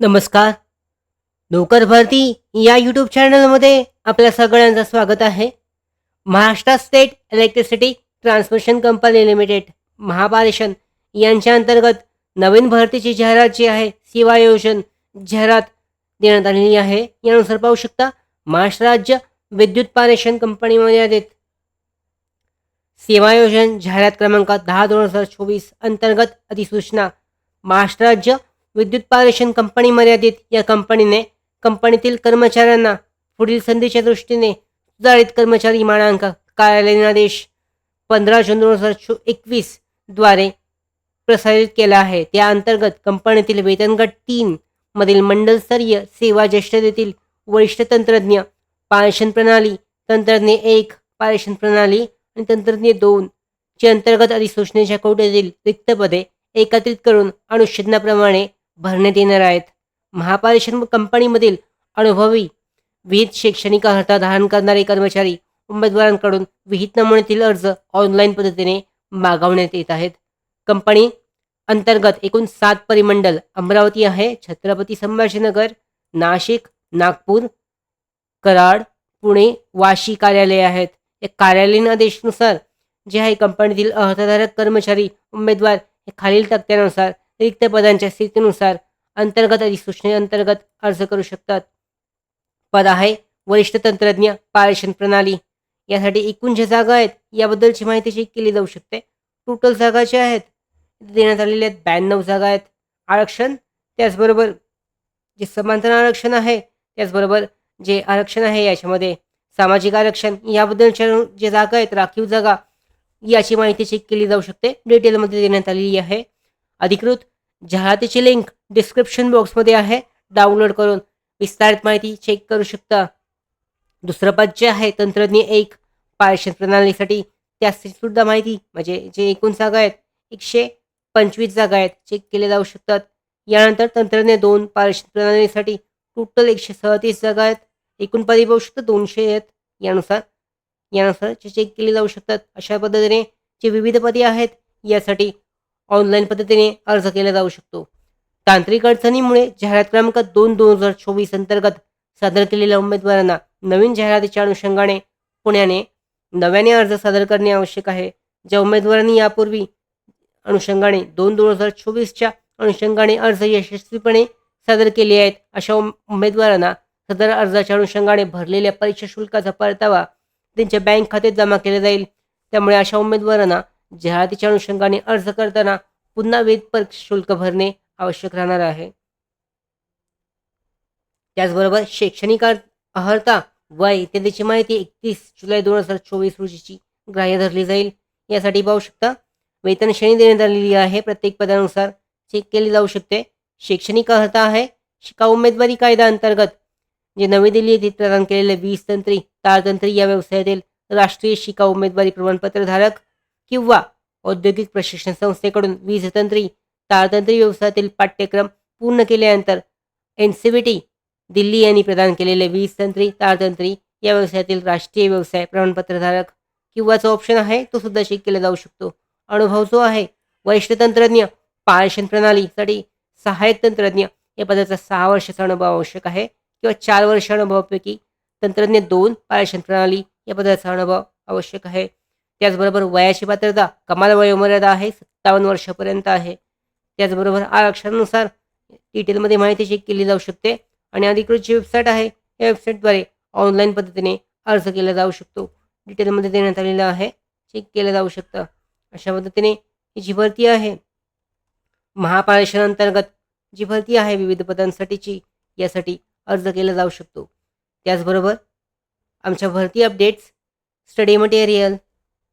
नमस्कार. नोकर भरती या यूट्यूब चॅनलमध्ये आपल्या सगळ्यांचं स्वागत आहे. Maharashtra state electricity transmission company limited Mahapareshan यांच्या अंतर्गत नवीन भरतीची जाहिरात जी आहे सेवायोजन जाहिरात देण्यात आलेली आहे. यानुसार पाहू शकता महाराष्ट्र राज्य विद्युत पारेषण कंपनी मर्यादित सेवायोजन जाहिरात क्रमांक दहा दोन हजार चोवीस अंतर्गत अधिसूचना महाराष्ट्र राज्य विद्युत पारेषण कंपनी मर्यादित या कंपनीने कंपनीतील कर्मचाऱ्यांना पुढील संधीच्या दृष्टीने सुधारित कर्मचारी मानांक कार्यालयीन आदेश पंधरा जून दोन हजार एकवीसद्वारे प्रसारित केला आहे. त्या अंतर्गत कंपनीतील वेतनगट तीन मधील मंडलस्तरीय सेवा ज्येष्ठतेतील वरिष्ठ तंत्रज्ञ पारेषण प्रणाली तंत्रज्ञ एक पारेषण प्रणाली आणि तंत्रज्ञ दोन ची अंतर्गत अधिसूचनेच्या कोट्यातील रिक्त पदे एकत्रित करून अनुच्छेदनाप्रमाणे भरण्यात येणार आहेत. महापारेषण कंपनीमधील अनुभवी विहित शैक्षणिक अर्हता धारण करणारे कर्मचारी उमेदवारांकडून विहित नमुन्यातील अर्ज ऑनलाईन पद्धतीने मागवण्यात येत आहेत. कंपनी अंतर्गत एकूण सात परिमंडल अमरावती आहे छत्रपती संभाजीनगर नाशिक नागपूर कराड पुणे वाशी कार्यालय आहेत. या कार्यालयीन आदेशानुसार जे आहे कंपनीतील अर्हताधारक कर्मचारी उमेदवार हे खालील तक्त्यानुसार रिक्त पदांच्या स्थितीनुसार अंतर्गत अधिसूचनेअंतर्गत अर्ज करू शकतात. पद आहे वरिष्ठ तंत्रज्ञ पारेषण प्रणाली. यासाठी एकूण ज्या जागा आहेत. याबद्दलची माहिती चेक केली जाऊ शकते. टोटल जागा ज्या आहेत देण्यात आलेल्या आहेत ब्याण्णव जागा आहेत. आरक्षण त्याचबरोबर जे समांतर आरक्षण आहे त्याचबरोबर जे आरक्षण आहे याच्यामध्ये सामाजिक आरक्षण याबद्दलच्या जे जागा आहेत राखीव जागा याची माहिती चेक केली जाऊ शकते. डिटेलमध्ये देण्यात आलेली आहे. अधिकृत जाहिरातीची लिंक डिस्क्रिप्शन बॉक्समध्ये आहे. डाउनलोड करून विस्तारित माहिती चेक करू शकता. दुसरं पद जे आहे तंत्रज्ञ एक पारेषण प्रणालीसाठी त्याची सुद्धा माहिती म्हणजे जे एकूण जागा आहेत एकशे पंचवीस जागा आहेत चेक केले जाऊ शकतात. यानंतर तंत्रज्ञ दोन पारेषण प्रणालीसाठी टोटल एकशे सहतीस जागा आहेत. एकूण पदे पाहू शकता दोनशे आहेत. यानुसार यानुसार जे चेक केले जाऊ शकतात. अशा पद्धतीने जे विविध पदे आहेत यासाठी ऑनलाईन पद्धतीने अर्ज केला जाऊ शकतो. तांत्रिक अडचणीमुळे जाहिरात क्रमांक दोन दोन हजार चोवीस अंतर्गत सादर केलेल्या उमेदवारांना नवीन जाहिरातीच्या अनुषंगाने पुण्याने नव्याने अर्ज सादर करणे आवश्यक आहे. ज्या उमेदवारांनी यापूर्वी अनुषंगाने दोन दोन हजार चोवीसच्या अनुषंगाने अर्ज यशस्वीपणे सादर केले आहेत अशा उम- उमेदवारांना सदर अर्जाच्या अनुषंगाने भरलेल्या परीक्षा शुल्काचा परतावा त्यांच्या बँक खात्यात जमा केला जाईल. त्यामुळे अशा उमेदवारांना जाहिरातीच्या अनुषंगाने अर्ज करताना पुन्हा वेद परीक्षा शुल्क भरणे आवश्यक राहणार आहे. त्याचबरोबर शैक्षणिक अहर्ता अर्हता वय इत्यादीची माहिती एकतीस जुलै दोन हजार चोवीस रोजीची ग्राह्य धरली जाईल. यासाठी पाहू शकता वेतन श्रेणी देण्यात आलेली आहे. प्रत्येक पदानुसार चेक केली जाऊ शकते. शैक्षणिक अर्हता आहे. शिका उमेदवारी कायदा अंतर्गत जे नवी दिल्ली येथे प्रदान केलेले वीस तंत्री तारतंत्री या व्यवसायातील राष्ट्रीय शिका उमेदवारी प्रमाणपत्र धारक किंवा औद्योगिक प्रशिक्षण संस्थेकडून वीज तंत्री तारतंत्री व्यवसायातील पाठ्यक्रम पूर्ण केल्यानंतर N C B T Delhi यांनी प्रदान केलेले वीज तंत्री तारतंत्री या व्यवसायातील राष्ट्रीय व्यवसाय प्रमाणपत्रधारक किंवा जो ऑप्शन आहे तो सुद्धा चेक केला जाऊ शकतो. अनुभव जो आहे वरिष्ठ तंत्रज्ञ पारेषण प्रणालीसाठी सहाय्यक तंत्रज्ञ या पदाचा सहा वर्षाचा अनुभव आवश्यक आहे किंवा चार वर्ष अनुभवापैकी तंत्रज्ञ दोन पारेषण प्रणाली या पदाचा अनुभव आवश्यक आहे. त्याचबरोबर वयाची पात्रता कमाल वयोमर्यादा आहे सत्तावन्न वर्षापर्यंत आहे. त्याचबरोबर आरक्षणानुसार डिटेलमध्ये माहिती चेक केली जाऊ शकते आणि अधिकृत जी वेबसाईट आहे या वेबसाईटद्वारे ऑनलाईन पद्धतीने अर्ज केला जाऊ शकतो. डिटेलमध्ये देण्यात आलेलं आहे चेक केलं जाऊ शकतं. अशा पद्धतीने ही जी भरती आहे महापारेषण अंतर्गत जी भरती आहे विविध पदांसाठीची यासाठी अर्ज केला जाऊ शकतो. त्याचबरोबर आमच्या भरती updates study material